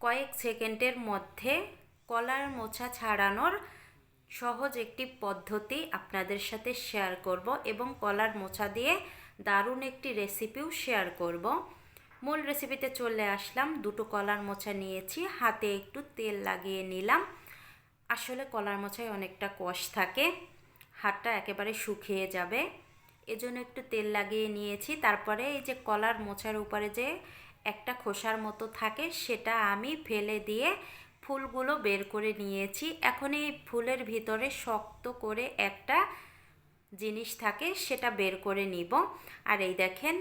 কয়েক সেকেন্ডের মধ্যে কলার মোছা ছাড়ানোর সহজ একটি পদ্ধতি আপনাদের সাথে শেয়ার করব এবং কলার মোছা দিয়ে দারুণ একটি রেসিপিও শেয়ার করব। মূল রেসিপিতে চলে আসলাম। দুটো কলার মোছা নিয়েছি। হাতে একটু তেল লাগিয়ে নিলাম। আসলে কলার মোছায় অনেকটা কষ থাকে। হাতটা একেবারে শুকিয়ে যাবে। এজন্য একটু তেল লাগিয়ে নিয়েছি। তারপরে এই যে কলার মোছার উপরে যে একটা খোসার মতো থাকে, সেটা আমি ফেলে দিয়ে ফুলগুলো বের করে নিয়েছি। এখন এই ফুলের ভিতরে শক্ত করে একটা জিনিস থাকে, সেটা বের করে নিব। আর এই দেখেন,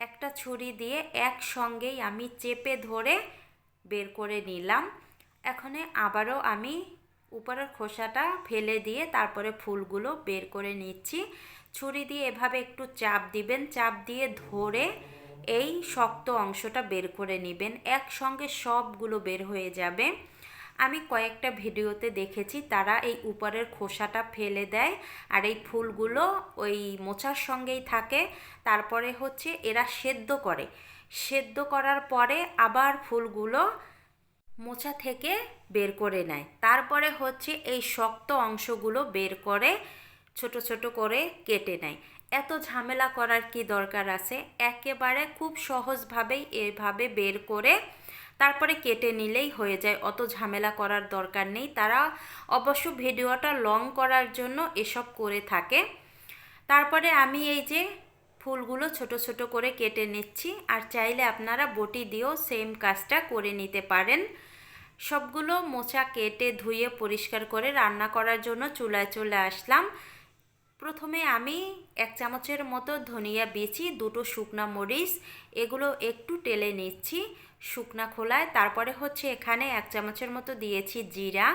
একটা ছুরি দিয়ে একসঙ্গেই আমি চেপে ধরে বের করে নিলাম। এখানে আবারও আমি উপরের খোসাটা ফেলে দিয়ে তারপরে ফুলগুলো বের করে নিচ্ছি। ছুরি দিয়ে এভাবে একটু চাপ দিবেন, চাপ দিয়ে ধরে এই শক্ত অংশটা বের করে নেবেন, একসঙ্গে সবগুলো বের হয়ে যাবে। আমি কয়েকটা ভিডিওতে দেখেছি তারা এই উপরের খোসাটা ফেলে দেয় আর এই ফুলগুলো ওই মোচার সঙ্গেই থাকে। তারপরে হচ্ছে এরা সেদ্ধ করে। সেদ্ধ করার পরে আবার ফুলগুলো মোচা থেকে বের করে নেয়। তারপরে হচ্ছে এই শক্ত অংশগুলো বের করে ছোট ছোট করে কেটে নেয়। এত ঝামেলা করার কি দরকার আছে? একেবারে খুব সহজভাবেই এভাবে বের করে তারপরে কেটে নিলেই হয়ে যায়, অত ঝামেলা করার দরকার নেই। তারা অবশ্য ভিডিওটা লং করার জন্য এসব করে থাকে। তারপরে আমি এই যে ফুলগুলো ছোট ছোট করে কেটে নিচ্ছি, আর চাইলে আপনারা বটি দিয়েও সেম কাজটা করে নিতে পারেন। সবগুলো মোচা কেটে ধুয়ে পরিষ্কার করে রান্না করার জন্য চুলায় চলে আসলাম। প্রথমে আমি এক চামচের মতো ধনিয়া বিচি দুটো শুকনা মরিচ, এগুলো একটু টেলে নিচ্ছি শুকনা খোলায়। তারপরে হচ্ছে এখানে এক চামচের মতো দিয়েছি জিরা।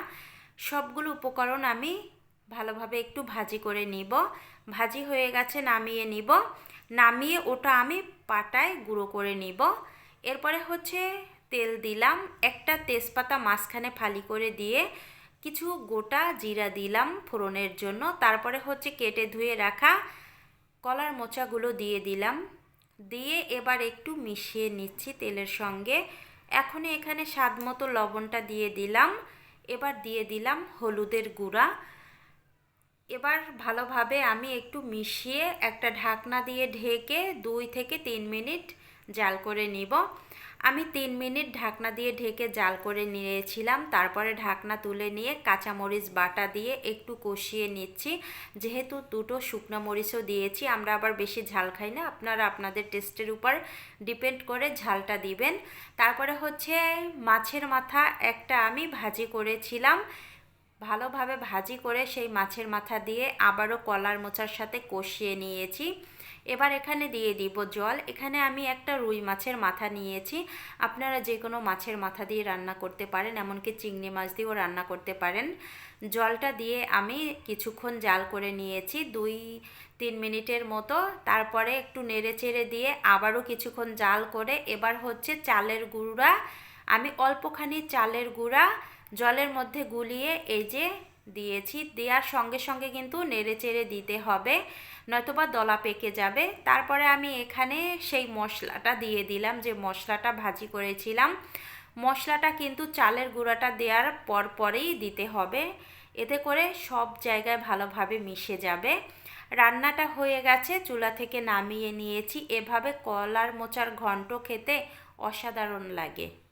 সবগুলো উপকরণ আমি ভালোভাবে একটু ভাজি করে নিব। ভাজি হয়ে গেছে, নামিয়ে নিব। নামিয়ে ওটা আমি পাটায় গুঁড়ো করে নিব। এরপরে হচ্ছে তেল দিলাম। একটা তেজপাতা মাঝখানে ফালি করে দিয়ে কিছু গোটা জিরা দিলাম ফোড়নের জন্য। তারপরে হচ্ছে কেটে ধুয়ে রাখা কলার মোচাগুলো দিয়ে দিলাম। দিয়ে এবার একটু মিশিয়ে নিচ্ছি তেলের সঙ্গে। এখন এখানে স্বাদ মতো লবণটা দিয়ে দিলাম। এবার দিয়ে দিলাম হলুদের গুঁড়া। এবার ভালোভাবে আমি একটু মিশিয়ে একটা ঢাকনা দিয়ে ঢেকে দুই থেকে তিন মিনিট জাল করে নিব। আমি তিন মিনিট ঢাকনা দিয়ে ঢেকে জাল করে নিয়েছিলাম। তারপরে ঢাকনা তুলে নিয়ে কাঁচামরিচ বাটা দিয়ে একটু কষিয়ে নিচ্ছি। যেহেতু দুটো শুকনো মরিচও দিয়েছি, আমরা আবার বেশি ঝাল খাই না। আপনারা আপনাদের টেস্টের উপর ডিপেন্ড করে ঝালটা দিবেন। তারপরে হচ্ছে মাছের মাথা একটা আমি ভাজি করেছিলাম। ভালোভাবে ভাজি করে সেই মাছের মাথা দিয়ে আবারও কলার মোচার সাথে কষিয়ে নিয়েছি। এবার এখানে দিয়ে দিব জল। এখানে আমি একটা রুই মাছের মাথা নিয়েছি। আপনারা যে কোনো মাছের মাথা দিয়ে রান্না করতে পারেন, এমনকি চিংড়ি মাছ দিয়েও রান্না করতে পারেন। জলটা দিয়ে আমি কিছুক্ষণ জাল করে নিয়েছি, দুই, তিন মিনিটের মতো। তারপরে একটু নেড়ে চেড়ে দিয়ে আবারও কিছুক্ষণ জাল করে, এবার হচ্ছে চালের গুঁড়া। আমি অল্পখানি চালের গুঁড়া জলের মধ্যে গুলিয়ে এই যে দিয়েছি, দেওয়ার সঙ্গে সঙ্গে কিন্তু নেড়ে চেড়ে দিতে হবে, নয়তোবা দলা পেকে যাবে। তারপরে আমি এখানে সেই মশলাটা দিয়ে দিলাম, যে মশলাটা ভাজি করেছিলাম। মশলাটা কিন্তু চালের গুঁড়াটা দেওয়ার পর পরেই দিতে হবে। এতে করে সব জায়গায় ভালোভাবে মিশে যাবে। রান্নাটা হয়ে গেছে, চুলা থেকে নামিয়ে নিয়েছি। এভাবে কলার মোচার ঘন্ট খেতে অসাধারণ লাগে।